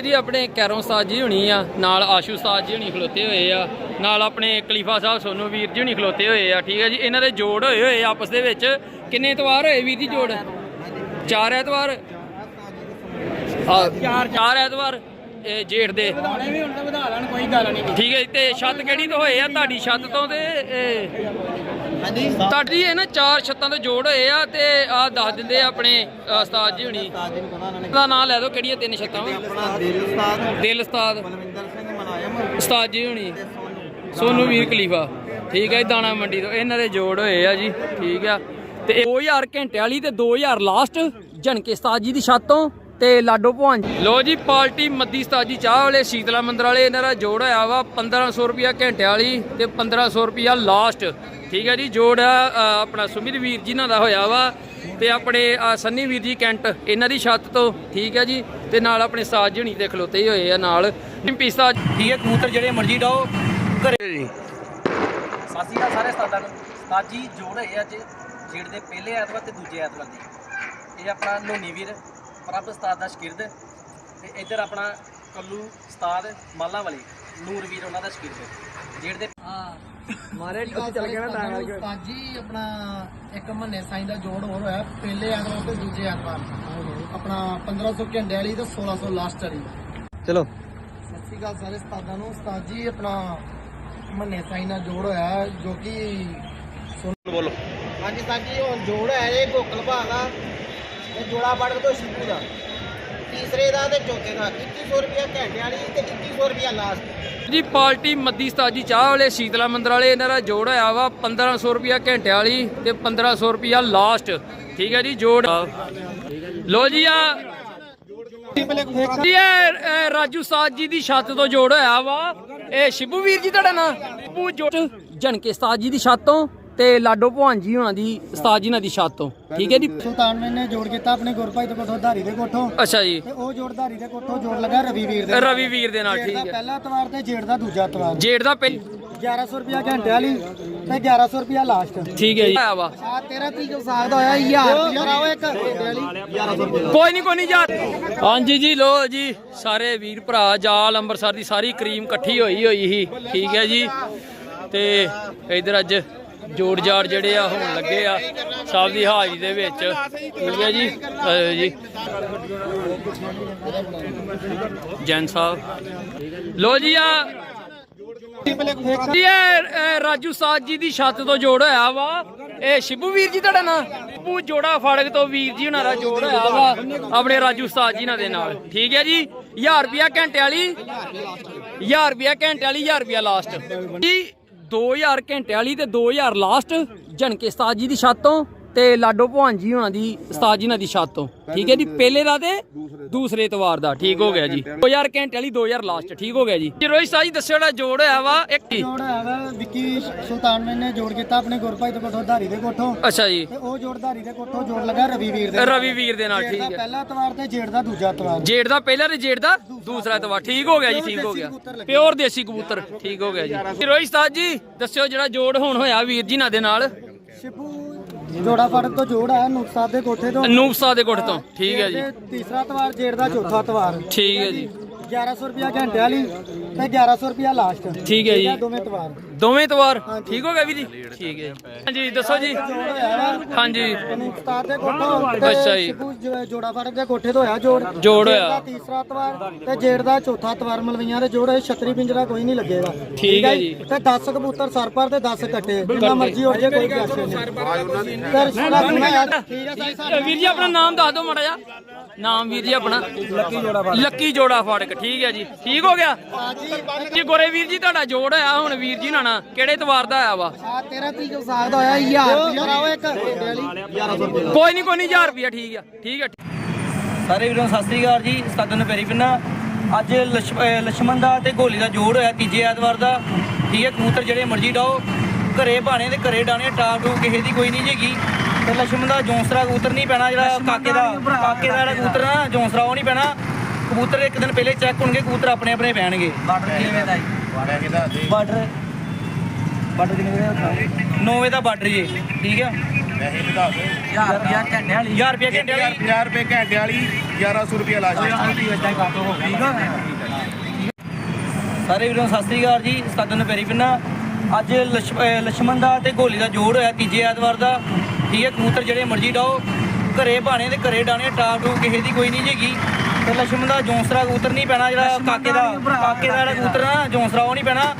ਜੀ ਆਪਣੇ ਕੈਰੋਂ ਉਸਤਾਦ ਜੀ ਹੁਣੀ ਆ, ਨਾਲ ਆਸ਼ੂ ਉਸਤਾਦ ਜੀ ਹੁਣੀ ਖਲੋਤੇ ਹੋਏ ਆ, ਨਾਲ ਆਪਣੇ ਕਲੀਫਾ ਸਾਹਿਬ ਸੋਨੂ ਵੀਰ ਜੀ ਹੁਣੀ ਖਲੋਤੇ ਹੋਏ ਆ, ਠੀਕ ਹੈ ਜੀ? ਇਹਨਾਂ ਦੇ ਜੋੜ ਹੋਏ ਹੋਏ ਆ ਆਪਸ ਦੇ ਵਿੱਚ। ਕਿੰਨੇ ਐਤਵਾਰ ਹੋਏ ਵੀਰ ਜੀ ਜੋੜ? ਚਾਰ ਐਤਵਾਰ? ਆ, ਚਾਰ ਚਾਰ ਐਤਵਾਰ, ਇਹ ਜੇਠ ਦੇ। ਠੀਕ ਹੈ ਤੇ ਛੱਤ ਕਿਹੜੀ ਤੋਂ ਹੋਏ ਆ? ਤੁਹਾਡੀ ਛੱਤ ਤੋਂ ਤੇ ਹਾਂਜੀ। ਤੁਹਾਡੀ ਇਹ ਨਾ ਚਾਰ ਛੱਤਾਂ ਦੇ ਜੋੜ ਹੋਏ ਆ ਤੇ ਆ ਦੱਸ ਦਿੰਦੇ ਆ ਆਪਣੇ ਅ, ਉਸਤਾਦ ਜੀ ਹੁਣੀ। ਉਸਤਾਦ ਜੀ ਨੂੰ ਪਤਾ ਉਹਨਾਂ ਨੇ। ਦਾ ਨਾਂ ਲੈ ਦਿਓ ਕਿਹੜੀਆਂ ਤਿੰਨ ਛੱਤਾਂ? ਵਾ ਆਪਣਾ ਦਿਲ ਉਸਤਾਦ। ਦਿਲ ਉਸਤਾਦ। ਬਲਵਿੰਦਰ ਸਿੰਘ ਮਲਾਇਮ ਉਸਤਾਦ ਜੀ ਹੁਣੀ। ਤੇ ਸੋਨੂ। ਸੋਨੂ ਵੀਰ ਖਲੀਫਾ। ਠੀਕ ਹੈ ਜੀ, ਦਾਣਾ ਮੰਡੀ ਤੋਂ। ਇਹਨਾਂ ਦੇ ਜੋੜ ਹੋਏ ਆ ਜੀ। ਠੀਕ ਆ। ਤੇ ਇਹ 2000 ਘੰਟੇ ਵਾਲੀ ਤੇ 2000 ਲਾਸਟ ਜਣਕੇ ਉਸਤਾਦ ਜੀ ਦੀ ਛੱਤ ਤੋਂ ਤੇ ਲਾਡੋ ਭਵਾਨ। ਲੋ ਜੀ ਪਾਰਟੀ ਮੱਦੀ ਉਸਤਾਦ ਜੀ ਚਾਹ ਵਾਲੇ ਸ਼ੀਤਲਾ ਮੰਦਰ ਵਾਲੇ ਇਹਨਾਂ ਦਾ ਜੋੜ ਹੋਇਆ ਵਾ 1500 ਰੁਪਿਆ ਘੰਟੇ ਵਾਲੀ ਤੇ 1500 ਰੁਪਿਆ ਲਾਸਟ ਠੀਕ ਹੈ ਜੀ ਜੋੜ ਆਪਣਾ ਸੁਮਿਤ ਵੀਰ ਜੀ ਨਾਲ ਦਾ ਹੋਇਆ ਵਾ ਤੇ ਆਪਣੇ ਸੰਨੀ ਵੀਰ ਜੀ ਕੈਂਟ ਇਹਨਾਂ ਦੀ ਛੱਤ ਤੋਂ ਠੀਕ ਹੈ ਜੀ ਤੇ ਨਾਲ ਆਪਣੇ ਉਸਤਾਦ ਜੀ ਹੁਣੀ ਤੇ ਖਲੋਤੇ ਹੀ ਹੋਏ ਆ ਨਾਲ। ਉਸਤਾਦ ਠੀਕ ਹੈ ਕਬੂਤਰ ਜਿਹੜੇ ਮਰਜ਼ੀ ਡਾਓ ਘਰੇ। ਜੀ। ਸਾਸੀ ਦਾ ਸਾਰੇ ਨੂੰ ਸਤਾਜੀ ਜੋੜ ਹੈ ਅੱਜ ਜੇੜ ਦੇ ਪਹਿਲੇ ਐਤਵਾਰ ਤੇ ਦੂਜੇ ਐਤਵਾਰ ਦੀ। ਇਹ ਆਪਣਾ ਲੋਨੀ ਵੀਰ ਪ੍ਰਭ ਉਸਤਾਦ ਦਾ ਸ਼ਕਿਰਦ ਤੇ ਇੱਧਰ ਆਪਣਾ ਕੱਲੂ ਉਸਤਾਦ ਮਾਲਾ ਵਾਲੀ ਨੂਰ ਵੀਰ ਉਹਨਾਂ ਦਾ ਸ਼ਕਿਰਦ ਜੇੜ ਦੇ ਮਾਰੇ ਉੱਥੇ ਚੱਲ ਗਿਆ ਨਾ ਤਾਂ ਕਰਕੇ। ਉਸਤਾਦ ਜੀ ਆਪਣਾ ਇੱਕ ਮਹੀਨੇ ਸਾਈਂ ਦਾ ਜੋੜ ਹੋਰ ਹੋਇਆ ਪਹਿਲੇ ਐਤਵਾਰ ਤੇ ਦੂਜੇ ਐਤਵਾਰ। ਆਪਣਾ 1500 ਘੰਟੇ ਵਾਲੀ ਤੇ 1600 ਲਾਸਟ ਵਾਲੀ। ਚਲੋ। ਸਤਿ ਸ਼੍ਰੀ ਅਕਾਲ ਸਾਰੇ ਉਸਤਾਦਾਂ ਨੂੰ। ਉਸਤਾਦ ਜੀ ਆਪਣਾ ਮੰਨੇ ਸਾਈ ਨਾਲ ਜੋੜ ਹੋਇਆ ਜੋ ਕਿ ਬੋਲੋ। ਹਾਂਜੀ ਜੀ ਹੁਣ ਜੋੜ ਹੈ ਇਹ ਗੋਕਲ ਭਾਗ ਦਾ ਇਹ ਜੋੜਾ ਪੜਕ ਤੋਂ ਸ਼ਿਪੂ ਦਾ। ਤੀਸਰੇ ਦਾ ਤੇ ਚੌਥੇ ਦਾ 2100 ਰੁਪਿਆ ਘੰਟੇ ਵਾਲੀ ਤੇ 2100 ਰੁਪਿਆ ਲਾਸਟ ਜੀ ਪਾਰਟੀ ਮੱਦੀ ਉਸਤਾਦ ਜੀ ਚਾਹ ਵਾਲੇ ਸ਼ੀਤਲਾ ਮੰਦਰ ਵਾਲੇ ਇਹਨਾਂ ਦਾ ਜੋੜ ਹੋਇਆ ਵਾ 1500 ਰੁਪਿਆ ਘੰਟੇ ਵਾਲੀ ਤੇ 1500 ਰੁਪਿਆ ਲਾਸਟ ਠੀਕ ਹੈ ਜੀ ਜੋੜ। ਲੋ ਜੀ ਆ। ਜੀ ਇਹ ਰਾਜੂ ਉਸਤਾਦ ਜੀ ਦੀ ਛੱਤ ਤੋਂ ਜੋੜ ਹੋਇਆ ਵਾ। ਇਹ ਸ਼ਿਬੂ ਵੀਰ ਜੀ ਤੁਹਾਡਾ ਨਾਂ? ਸ਼ਿਬੂ ਜੋੜ। ਜਣਕੇ ਉਸਤਾਦ ਜੀ ਦੀ ਛੱਤ ਤੋਂ ਤੇ ਲਾਡੋ ਭਵਾਨ ਜੀ ਹੁਣਾਂ ਦੀ ਉਸਤਾਦ ਜੀ ਨਾਲ ਦੀ ਛੱਤ ਤੋਂ। ਠੀਕ ਹੈ ਜੀ? ਸੁਲਤਾਨ ਨੇ ਜੋੜ ਕੀਤਾ ਆਪਣੇ ਗੁਰਪਾਈ ਦੇ ਕੋਠੋਂ ਧਾਰੀ ਦੇ ਕੋਠੋਂ। ਅੱਛਾ ਜੀ। ਤੇ ਉਹ ਜੋੜ ਧਾਰੀ ਦੇ ਕੋਠੋਂ ਜੋੜ ਲੱਗਾ ਰਵੀ ਵੀਰ ਦੇ ਰਵੀ ਵੀਰ ਦੇ ਨਾਲ ਠੀਕ ਹੈ। ਪਹਿਲਾ ਐਤਵਾਰ ਤੇ ਜੇੜ ਦਾ ਦੂਜਾ ਐਤਵਾਰ ਜੇੜ ਦਾ ਪਹਿ 1100 ਰੁਪਿਆ ਘੰਟੇ ਵਾਲੀ ਤੇ 1100 ਰੁਪਿਆ ਲਾਸਟ। ਠੀਕ ਹੈ ਜੀ। ਆਇਆ ਵਾ। ਆ 13 ਤਰੀਕ ਨੂੰ ਸਾਗ ਦਾ ਹੋਇਆ 1000 ਰੁਪਿਆ ਕਰਾਓ ਇੱਕ ਘੰਟੇ ਵਾਲੀ 1100 ਰੁਪਿਆ ਕੋਈ ਨਹੀਂ ਕੋਈ ਨਹੀਂ ਯਾਰ ਹਾਂਜੀ ਜੀ ਲੋ ਜੀ ਸਾਰੇ ਵੀਰ ਭਰਾ ਜਾਲ ਅੰਮ੍ਰਿਤਸਰ ਦੀ ਸਾਰੀ ਕਰੀਮ ਇਕੱਠੀ ਹੋਈ ਹੋਈ ਸੀ। ਠੀਕ ਹੈ ਜੀ। ਤੇ ਇਧਰ ਅੱਜ ਜੋੜ ਜਾੜ ਜਿਹੜੇ ਆ ਹੋਣ ਲੱਗੇ ਆ ਸਭ ਦੀ ਹਾਜ਼ਰੀ ਦੇ ਵਿੱਚ। ਠੀਕ ਹੈ ਜੀ? ਆਇਓ ਜੀ। ਜੈਨ ਸਾਹਿਬ। ਲੋ ਜੀ ਆ। ਜੀ, ਇਹ ਰਾਜੂ ਸਾਜ ਜੀ ਦੀ ਛੱਤ ਤੋਂ ਜੋੜ ਹੋਇਆ ਵਾ। ਇਹ ਸ਼ਿਬੂ ਵੀਰ ਜੀ ਤੁਹਾਡਾ ਨਾਂ? ਸ਼ਿਬੂ ਜੋੜਾ ਫੜਕ ਤੋਂ ਵੀਰ ਜੀ ਹੁਣਾਂ ਦਾ ਜੋੜ ਹੋਇਆ ਵਾ, ਆਪਣੇ ਰਾਜੂ ਸਾਜ ਜੀ ਨਾਲ ਦੇ ਨਾਲ। ਠੀਕ ਹੈ ਜੀ? 1000 ਰੁਪਿਆ ਘੰਟੇ ਵਾਲੀ 1000 ਰੁਪਿਆ ਘੰਟੇ ਵਾਲੀ 1000 ਰੁਪਿਆ ਲਾਸਟ। ਜੀ 2000 ਘੰਟੇ ਵਾਲੀ ਤੇ 2000 ਲਾਸਟ ਜਣਕੇ ਉਸਤਾਦ ਜੀ ਦੀ ਛੱਤ ਤੋਂ ਤੇ ਲਾਡੋ ਭਵਾਨ ਜੀ ਹੁਣਾਂ ਦੀ ਉਸਤਾਦ ਜੀ ਨਾਲ ਦੀ ਛੱਤ ਤੋਂ। ਠੀਕ ਹੈ ਜੀ? ਪਹਿਲੇ ਦਾ ਤੇ ਦੂਸਰੇ ਇਤਵਾਰ ਦਾ। ਠੀਕ ਹੋ ਗਿਆ ਜੀ। 2000 ਘੰਟੇ ਵਾਲੀ 2000 ਲਾਸਟ ਠੀਕ ਹੋ ਗਿਆ ਜੀ। ਜੀ ਰੋਹਿਤ ਸਾਹਿਬ ਜੀ ਦੱਸਿਓ ਜਿਹੜਾ ਜੋੜ ਹੋਇਆ ਵਾ ਇੱਕ ਹੀ। ਜੋੜ ਹੈ ਵਾ ਵਿੱਕੀ ਸੁਲਤਾਨ ਨੇ ਜੋੜ ਕੀਤਾ ਆਪਣੇ ਗੁਰਪਾਈ ਦੇ ਕੋਠੋਂ ਧਾਰੀ ਦੇ ਕੋਠੋਂ। ਅੱਛਾ ਜੀ। ਤੇ ਉਹ ਜੋੜ ਧਾਰੀ ਦੇ ਕੋਠੋਂ ਜੋੜ ਲੱਗਾ ਰਵੀ ਵੀਰ ਦੇ ਰਵੀ ਵੀਰ ਦੇ ਨਾਲ ਠੀਕ ਦਾ ਹੈ। ਪਹਿਲਾ ਐਤਵਾਰ ਤੇ ਜੇੜ ਦਾ ਦੂਜਾ ਐਤਵਾਰ। ਜੇੜ ਦਾ ਪਹਿਲਾ ਤੇ ਜੇੜ ਦਾ ਦੂਸਰਾ ਇਤਵਾਰ ਠੀਕ ਹੋ ਗਿਆ ਜੀ ਠੀਕ ਹੋ ਗਿਆ। ਪਿਓਰ ਦੇਸੀ ਕਬੂਤਰ ਠੀਕ ਹੋ ਗਿਆ ਜੀ ਰੋਹਿਤ ਸਾਹਿਬ ਜੀ ਦੱਸਿਓ ਜਿਹੜਾ ਜੋੜ ਹੁਣ ਹੋਇਆ ਵੀਰ ਜੀ ਨਾਲ ਦੇ ਨਾਲ। ਸ਼ਿਪੂ ਜੋੜਾ ਫੜਕ ਤੋਂ ਜੋੜ ਹੈ ਨੁਕਸਾਦ ਦੇ ਕੋਠੇ ਤੋਂ। ਨੂਪਸਾ ਦੇ ਕੋਠ ਤੋਂ ਠੀਕ ਹੈ ਜੀ। ਤੇ ਤੀਸਰਾ ਐਤਵਾਰ ਜੇੜ ਦਾ ਚੌਥਾ ਐਤਵਾਰ ਠੀਕ ਹੈ ਜੀ। 1100 ਰੁਪਿਆ ਘੰਟੇ ਵਾਲੀ ਤੇ 1100 ਰੁਪਿਆ ਲਾਸਟ ਠੀਕ ਹੈ ਜੀ। ਦੋਵੇਂ ਐਤਵਾਰ ਦੋਵੇਂ ਇਤਵਾਰ ਠੀਕ ਹੋ ਗਿਆ ਵੀਰ ਜੀ? ਠੀਕ ਹੈ ਹਾਂਜੀ ਦੱਸੋ ਜੀ। ਹਾਂਜੀ। ਨੁਕਸਾਦ ਦੇ ਕੋਠੋਂ ਤੇ ਅੱਛਾ ਜੀ। ਸ਼ਿਪੂ ਜੋ- ਜੋੜਾ ਫੜਕ ਦੇ ਕੋਠੇ ਤੋਂ ਹੋਇਆ ਜੋੜ। ਜੋੜ ਹੋਇਆ। ਦਾ ਤੀਸਰਾ ਐਤਵਾਰ ਤੇ ਜੇੜ ਦਾ ਚੌਥਾ ਐਤਵਾਰ ਮਲਵਈਆਂ ਦੇ ਜੋੜ ਹੈ ਛਤਰੀ ਪਿੰਜਰਾ ਕੋਈ ਨਹੀਂ ਲੱਗੇਗਾ। ਠੀਕ ਹੈ ਜੀ। ਤੇ 10 ਕਬੂਤਰ ਸਰ ਪਰ ਤੇ 10 ਕੱਟੇ। ਜਿੰਨਾ ਮਰਜ਼ੀ ਹੋ ਜੇ ਕੋਈ ਕੈਸੇ ਨਹੀਂ। ਤੇ ਰਿਸ਼ਤਾ ਸੁਣਾ ਯਾਰ ਠੀਕ ਹੈ? ਸਾਈ ਸਾਹਿਬ ਵੀਰ ਜੀ ਆਪਣਾ ਨਾਮ ਦੱਸ ਦਿਓ ਮਾੜਾ ਜਿਹਾ। ਨਾਮ ਵੀਰ ਜੀ ਆਪਣਾ। ਲੱਕੀ ਜੋੜਾ ਫਾੜਕ। ਲੱਕੀ ਜੋੜਾ ਫਾੜਕ। ਠੀਕ ਹੈ ਜੀ। ਠੀਕ ਹੋ ਗਿਆ। ਜੀ ਗੋਰੇ ਵੀਰ ਜੀ ਤੁਹਾਡਾ ਜੋੜ ਹੋਇਆ। ਹੁਣ ਵੀਰ ਜੀ ਨਾਣਾ ਕਿਹੜੇ ਇਤਵਾਰ ਦਾ ਆਇਆ ਵਾ? ਆ 13 ਤਰੀਕ ਨੂੰ ਸਾਗ ਦਾ ਹੋਇਆ 1000 ਰੁਪਿਆ ਕਰਾਓ ਇੱਕ ਘੰਟੇ ਵਾਲੀ। 1100 ਰੁਪਿਆ ਕੋਈ ਨਹੀਂ ਕੋਈ ਨਹੀਂ 1000 ਰੁਪਿਆ ਠੀਕ ਆ ਠੀਕ ਆ ਸਾਰੇ ਵੀਰਾਂ ਨੂੰ ਸਤਿ ਸ੍ਰੀ ਅਕਾਲ ਜੀ ਸਤਾਦਾਂ ਨੂੰ ਪੈਰੀ ਪਿੰਨਾ। ਅੱਜ ਲਛ- ਅਹ ਲਛਮਣ ਦਾ ਤੇ ਗੋਲੀ ਦਾ ਜੋੜ ਹੋਇਆ ਤੀਜੇ ਐਤਵਾਰ ਦਾ। ਠੀਕ ਹੈ ਕਬੂਤਰ ਜਿਹੜੇ ਮਰਜ਼ੀ ਡਾਓ ਘਰੇ ਬਾਣੇ ਤੇ ਘਰੇ ਡਾਣੇ ਟਾਪ ਟੂ ਕਿਸੇ ਦੀ ਕੋਈ ਨਹੀਂ ਜੇਗੀ। ਤੇ ਲਛਮਣ ਦਾ ਜੌਂਸਰਾ ਕਬੂਤਰ ਨਹੀਂ ਪੈਣਾ ਜਿਹੜਾ ਕਾਕੇ ਦਾ ਕਾਕੇ ਦਾ ਜਿਹੜਾ ਕਬੂਤਰ ਨਾ ਜੌਂਸਰਾ ਉਹ ਨਹੀਂ ਪੈਣਾ। ਕਬੂਤਰ ਇੱਕ ਦਿਨ ਪਹਿਲੇ ਚੈੱਕ ਹੋਣਗੇ ਕਬੂਤਰ ਆਪਣੇ ਆਪਣੇ ਪੈਣਗੇ। ਬਾਰਡਰ ਕਿਵੇਂ ਦਾ ਬਾਰਡਰ ਬਾਰਡਰ ਕਿੰਨੇ ਦਾ 9 ਵਜੇ ਦਾ ਬਾਰਡਰ ਜੀ ਠੀਕ ਹੈ ਵੈਸੇ ਵਧਾ ਦਿਓ 1000 ਰੁਪਿਆ ਘੰਟੇ ਵਾਲੀ। 1000 ਰੁਪਿਆ ਘੰਟੇ ਵਾਲੀ। 50 ਰੁਪਏ ਘੰਟੇ ਵਾਲੀ 1100 ਰੁਪਏ ਲਾ ਜੀ ਸਾਰੇ ਵੀਰੋ ਸਤਿ ਸ੍ਰੀ ਅਕਾਲ ਜੀ ਸਤਨ ਪੈਰੀ ਪਿੰਨਾ। ਅੱਜ ਲਛਮਣ ਦਾ ਤੇ ਗੋਲੀ ਦਾ ਜੋੜ ਹੋਇਆ ਤੀਜੇ ਐਤਵਾਰ ਦਾ। ਠੀਕ ਹੈ ਕਬੂਤਰ ਜਿਹੜੇ ਮਰਜ਼ੀ ਡਾਓ ਘਰੇ ਬਾਣੇ ਤੇ ਘਰੇ ਡਾਣੇ ਟਾਪ ਟੂ ਕਿਸੇ ਦੀ ਕੋਈ ਨਹੀਂ ਜੇਗੀ ਤੇ ਲਛਮਣ ਦਾ ਜੌਂਸਰਾ ਕਬੂਤਰ ਨਹੀਂ ਪੈਣਾ ਜਿਹੜਾ ਕਾਕੇ ਦਾ ਕਾਕੇ ਦਾ ਜਿਹੜਾ ਕਬੂਤਰ ਨਾ ਜੌਂਸਰਾ ਉਹ ਨਹੀਂ ਪੈਣਾ।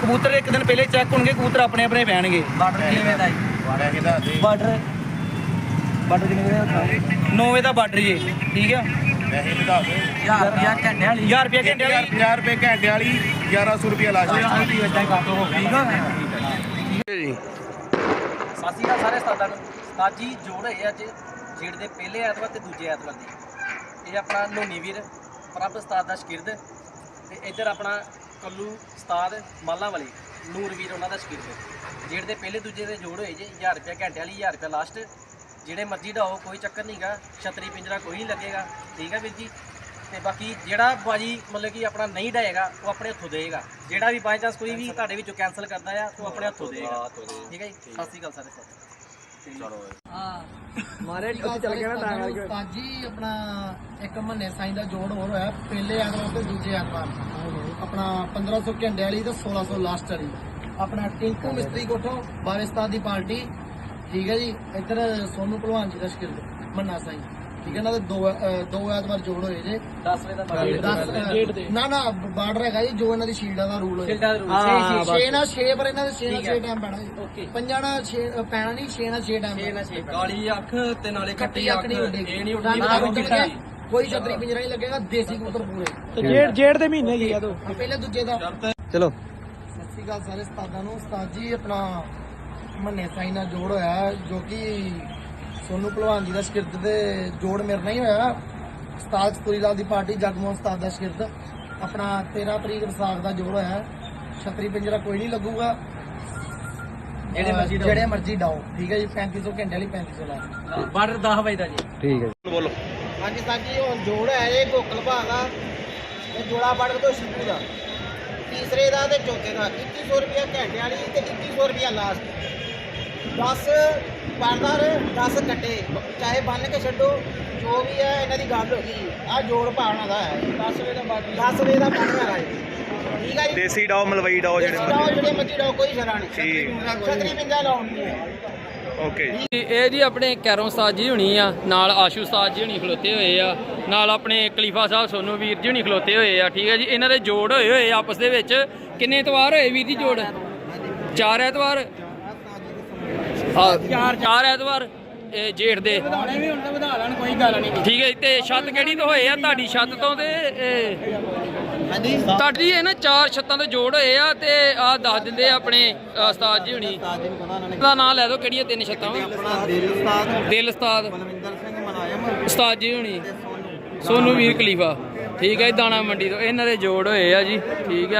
ਕਬੂਤਰ ਇੱਕ ਦਿਨ ਪਹਿਲੇ ਚੈੱਕ ਹੋਣਗੇ ਕਬੂਤਰ ਆਪਣੇ ਆਪਣੇ ਪੈਣਗੇ। ਬਾਰਡਰ ਕਿਵੇਂ ਦਾ ਦੇ ਬਾਰਡਰ ਬਾਰਡਰ ਕਿੰਨੇ? ਦਾ 9 ਦਾ ਬਾਰਡਰ ਜੀ ਠੀਕ ਹੈ ਵੈਸੇ ਵਧਾ ਦਿਓ 1000 ਰੁਪਿਆ ਘੰਟੇ ਵਾਲੀ। 1000 ਰੁਪਿਆ ਘੰਟੇ ਵਾਲੀ। 50 ਰੁਪਏ ਘੰਟੇ ਵਾਲੀ 1100 ਰੁਪਏ ਲਾ ਜੀ। ਜੀ ਸਤਿ ਸ਼੍ਰੀ ਨੂੰ ਜੀ ਜੋੜ ਹੋਏ ਅੱਜ ਜੇੜ ਦੇ ਪਹਿਲੇ ਐਤਵਾਰ ਤੇ ਦੂਜੇ ਐਤਵਾਰ ਦੇ। ਇਹ ਆਪਣਾ ਲੋਨੀ ਵੀਰ ਪ੍ਰਭ ਉਸਤਾਦ ਦਾ ਸ਼ਕਿਰਦ ਤੇ ਇੱਧਰ ਆਪਣਾ ਕੱਲੂ ਉਸਤਾਦ ਮਾਲਾ ਵਾਲੀ ਨੂਰ ਵੀਰ ਉਹਨਾਂ ਦਾ ਸ਼ਕਿਰਦ ਜੇੜ ਦੇ ਪਹਿਲੇ ਦੂਜੇ ਦੇ ਜੋੜ ਹੋਏ ਜੇ 1000 ਰੁਪਏ ਘੰਟੇ ਵਾਲੀ 1000 ਰੁਪਏ ਲਾਸਟ ਜਿਹੜੇ ਮਰਜ਼ੀ ਢਾਓ ਕੋਈ ਚੱਕਰ ਨਹੀਂਗਾ ਛਤਰੀ ਪਿੰਜਰਾ ਕੋਈ ਨਹੀਂ ਲੱਗੇਗਾ। ਠੀਕ ਹੈ ਵੀਰ ਜੀ? ਤੇ ਬਾਕੀ ਜਿਹੜਾ ਬਾਜੀ ਮਤਲਬ ਕਿ ਆਪਣਾ ਨਹੀਂ ਡਾਏਗਾ ਉਹ ਆਪਣੇ ਹੱਥੋਂ ਦੇਗਾ ਜਿਹੜਾ ਵੀ ਬਾਈ ਚਾਂਸ ਕੋਈ ਵੀ ਤੁਹਾਡੇ ਵਿੱਚੋਂ ਕੈਨਸਲ ਕਰਦਾ ਆ ਉਹ ਆਪਣੇ ਹੱਥੋਂ ਦੇਗਾ ਠੀਕ ਹੈ ਜੀ? ਸਤਿ ਸ਼੍ਰੀ ਅਕਾਲ ਸਾਰੇ ਸਾਰੇ ਮਾਰੇ ਚੱਲ ਗਿਆ ਨਾ ਤਾਂ ਕਰਕੇ। ਉਸਤਾਦ ਜੀ ਆਪਣਾ ਇੱਕ ਮਹੀਨੇ ਸਾਈਂ ਦਾ ਜੋੜ ਹੋਰ ਹੋਇਆ ਪਹਿਲੇ ਐਤਵਾਰ ਤੇ ਦੂਜੇ ਐਤਵਾਰ। ਆਪਣਾ 1500 ਘੰਟੇ ਵਾਲੀ ਤੇ 1600 ਲਾਸਟ ਵਾਲੀ ਆਪਣਾ ਟਿੰਕੂ ਮਿਸਤਰੀ ਕੋਠੋਂ ਬਾਰਿਸਤਾਨ ਦੀ ਪਾਰਟੀ। ਠੀਕ ਹੈ ਜੀ ਇੱਧਰ ਸੋਨੂ ਭਲਵਾਨ ਜੀ ਦਾ ਸ਼ਕਿਰਦ ਮੰਨਾ ਸਾਈਂ। ਠੀਕ ਹੈ ਨਾ ਤੇ ਦੋ ਅਹ, ਦੋ ਐਤਵਾਰ ਜੋੜ ਹੋਏ ਜੇ। 10 ਵਜੇ ਦਾ ਬਾਕੀ ਦਸ, ਅਹ, ਨਾ ਨਾ ਬਾਰਡਰ ਹੈਗਾ ਜੀ ਜੋ ਇਹਨਾਂ ਦੀ ਸ਼ੀਲਡਾਂ ਦਾ ਰੂਲ ਹੋਇਆ ਖੇਡਾਂ ਦੇ ਰੂਲ। ਛੇ ਛੇ ਛੇ ਨਾਲ ਛੇ ਪਰ ਇਹਨਾਂ ਦੇ ਛੇ ਨਾਲ ਠੀਕ ਹੈ। ਛੇ ਟਾਈਮ ਪੈਣਾ ਜੀ। ਓਕੇ। ਪੰਜਾਂ ਨਾਲ ਛੇ ਅਹ, ਪੈਣਾ ਨਹੀਂ ਛੇ ਨਾਲ ਛੇ ਟਾਈਮ ਇਹ ਨਾ ਛੇ ਕਾਲੀ ਅੱਖ ਤੇ ਨਾਲੇ ਕੱਟੀ ਅੱਖ ਨਹੀਂ ਉੱਡੇਗੀ। ਇਹ ਨਹੀਂ ਕੋਈ ਛਤਰੀ ਪਿੰਜਰਾ ਨਹੀਂ ਲੱਗੇਗਾ ਦੇਸੀ ਕਬੂਤਰ ਪੂਰੇ। ਜੇੜ ਜੇੜ ਦੇ ਮਹੀਨੇ ਕੀ ਆ ਤੋ ਆ ਪਹਿਲੇ ਦੂਜੇ ਦਾ। ਚਲੋ। ਸਤਿ ਸ਼੍ਰੀ ਅਕਾਲ ਸਾਰੇ ਉਸਤਾਦਾਂ ਨੂੰ। ਉਸਤਾਦ ਜੀ ਆਪਣਾ ਮੰਨੇ ਸਾਈ ਨਾਲ ਜੋੜ ਹੋਇਆ ਹੈ, ਜੋ ਕਿ ਸੋਨੂ ਭਲਵਾਨ ਜੀ ਦਾ ਸ਼ਕਿਰਤ ਦੇ ਜੋੜ ਮੇਰੇ ਨਾਲ ਹੀ ਹੋਇਆ। ਉਸਤਾਦ ਪੁਰੀ ਲਾਲ ਦੀ ਪਾਰਟੀ ਜਗਮੋਹਨ ਉਸਤਾਦ ਦਾ ਸ਼ਕਿਰਤ ਆਪਣਾ 13 ਤਰੀਕ ਵਿਸਾਖ ਦਾ ਜੋੜ ਹੋਇਆ। ਹੈ। ਛਤਰੀ ਪਿੰਜਰਾ ਕੋਈ ਨਹੀਂ ਲੱਗੂਗਾ। ਜਿਹੜੇ ਮਰਜ਼ੀ ਡਾਓ। ਜਿਹੜੇ ਮਰਜ਼ੀ ਡਾਓ। ਠੀਕ ਹੈ ਜੀ 3500 ਘੰਟੇ ਵਾਲੀ 3500 ਲਾ ਬਾਰਡਰ 10 ਵਜੇ ਦਾ ਜੀ। ਹਾਂਜੀ ਸਾਜੀ ਹੁਣ ਜੋੜ ਹੈ ਇਹ ਗੋਕਲ ਭਾਗ ਆ ਇਹ ਜੋੜਾ ਪੜਕ ਤੋਂ ਸ਼ਿਪੂ ਦਾ। ਤੀਸਰੇ ਦਾ ਤੇ ਚੌਥੇ ਦਾ। 2100 ਰੁਪਿਆ ਘੰਟੇ ਵਾਲੀ ਤੇ 2100 ਰੁਪਿਆ ਲਾਸਟ 10 ਬਾਰਦਾਰ 10 ਕੱਟੇ। ਚਾਹੇ ਬੰਨ ਕੇ ਛੱਡੋ ਜੋ ਵੀ ਹੈ ਇਹਨਾਂ ਦੀ ਗੱਲ ਹੋ ਗਈ ਆ ਜੋੜ ਭਾਵਨਾ ਦਾ ਹੈ। 10 ਵੇ ਦਾ ਬਾਕੀ 10 ਵੇ ਦਾ ਬਣਨਾ ਹੈ। ਠੀਕ ਹੈ ਜੀ? ਦੇਸੀ ਡਾਓ ਮਲਵਈ ਡਾਓ ਦੇਸੀ ਡਾਓ ਜਿਹੜੇ ਮੱਜੀ ਡਾਓ ਕੋਈ ਸ਼ਰਾ ਨਹੀਂ। ਠੀਕ। ਛਤਰੀ ਪਿੰਜਾ ਲਾਉਣੀ ਹੈ। ਓਕੇ। ਇਹ ਜੀ ਆਪਣੇ ਕੈਰੋਂ ਉਸਤਾਦ ਜੀ ਹੁਣੀ ਆ ਨਾਲ ਆਸ਼ੂ ਉਸਤਾਦ ਜੀ ਹੁਣੀ ਖਲੋਤੇ ਹੋਏ ਆ ਨਾਲ ਆਪਣੇ ਕਲੀਫਾ ਸਾਹਿਬ ਸੋਨੂ ਵੀਰ ਜੀ ਹੁਣੀ ਖਲੋਤੇ ਹੋਏ ਆ ਠੀਕ ਹੈ ਜੀ। ਇਹਨਾਂ ਦੇ ਜੋੜ ਹੋਏ ਹੋਏ ਆ ਆਪਸ ਦੇ ਵਿੱਚ। ਕਿੰਨੇ ਐਤਵਾਰ ਹੋਏ ਵੀਰ ਜੀ ਜੋੜ? ਚਾਰ ਐਤਵਾਰ? ਆ ਚਾਰ ਚਾਰ ਐਤਵਾਰ ਇਹ ਜੇਠ ਦੇ। ਵੀ ਹੁਣ ਤਾਂ ਵਧਾ ਲੈਣ ਕੋਈ ਗੱਲ ਨਹੀਂ। ਠੀਕ ਹੈ ਜੀ, ਤੇ ਛੱਤ ਕਿਹੜੀ ਤੋਂ ਹੋਏ ਆ? ਤੁਹਾਡੀ ਛੱਤ ਤੋਂ ਤੁਹਾਡੀ ਇਹ ਨਾ ਚਾਰ ਛੱਤਾਂ ਦੇ ਜੋੜ ਹੋਏ ਆ ਤੇ ਆ ਦੱਸ ਦਿੰਦੇ ਆ ਆਪਣੇ ਉਸਤਾਦ ਜੀ ਹੁਣੀ। ਦਾ ਨਾਮ ਲੈ ਦਿਓ ਕਿਹੜੀਆਂ ਤਿੰਨ ਛੱਤਾਂ ਵਾ? ਦਿਲ ਉਸਤਾਦ। ਦਿਲ ਉਸਤਾਦ। ਬਲਵਿੰਦਰ ਸਿੰਘ ਮਲਾਇਮ। ਉਸਤਾਦ ਜੀ ਹੁਣੀ। ਸੋਨੂ। ਵੀਰ ਖਲੀਫਾ। ਠੀਕ ਹੈ ਦਾਣਾ ਮੰਡੀ ਤੋਂ। ਇਹਨਾਂ ਦੇ ਜੋੜ ਹੋਏ ਆ ਜੀ। ਠੀਕ ਹੈ।